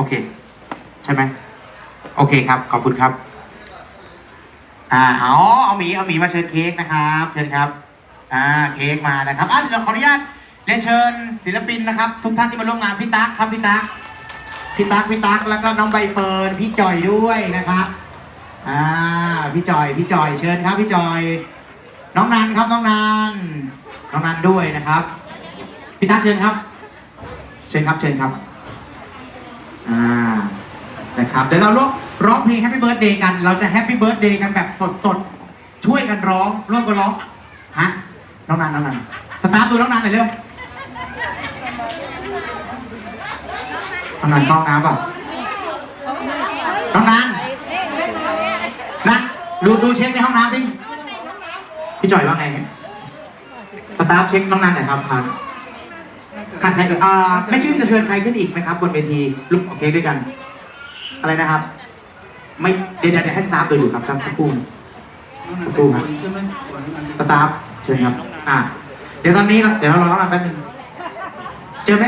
โอเค ใช่ไหมโอเคครับ ขอบคุณครับอ่าอ๋อเอาหมีเอาหมีมาเชิญเค้กนะครับ เชิญครับอ่าเค้กมานะครับอะเดี๋ยวขออนุญาตเรียนเชิญศิลปินนะครับ ทุกท่านที่มาร่วมงานพี่ตั๊กครับพี่ตั๊กพี่ตั๊กพี่ตั๊กแล้วก็น้องใบเฟิร์นพี่จอยด้วยนะครับอ่าพี่จอยพี่จอยเชิญครับ พี่จอย น้องนันครับน้องนันน้องนันด้วยนะครับพี่ตั๊กเชิญครับ เชิญครับเชิญครับ นะครับเดี๋ยวเราร้องร้องเพลง Happy Birthday กัน เราจะ Happy Birthday กันแบบสดๆ ช่วยกันร้องร่วมกันร้องฮะน้องนันน้องนันสตาร์ทตัวน้องนันหน่อยเร็วน้องนันเข้าห้องน้ำเปล่ะน้องนันนันดูดูเช็คในห้องน้ำดิพี่จ่อยว่าไงสตาฟเช็คน้องนันหน่อยครับครับขัดใครเอ่ยอ่าไม่ชื่อจะเชิญใครขึ้นอีกไหมครับบนเวทีลุกโอเคด้วยกัน อะไรนะครับ ไม่เดี๋ยวเดี๋ยวเดี๋ยวให้สตาฟตัวอยู่ครับครับสักครู่สักครู่ครับใช่ไหมวันนี้มันสตาฟเชิญครับ อ่าเดี๋ยวตอนนี้เราเดี๋ยวเรารอน้องนันแป๊บนึงเจอไหม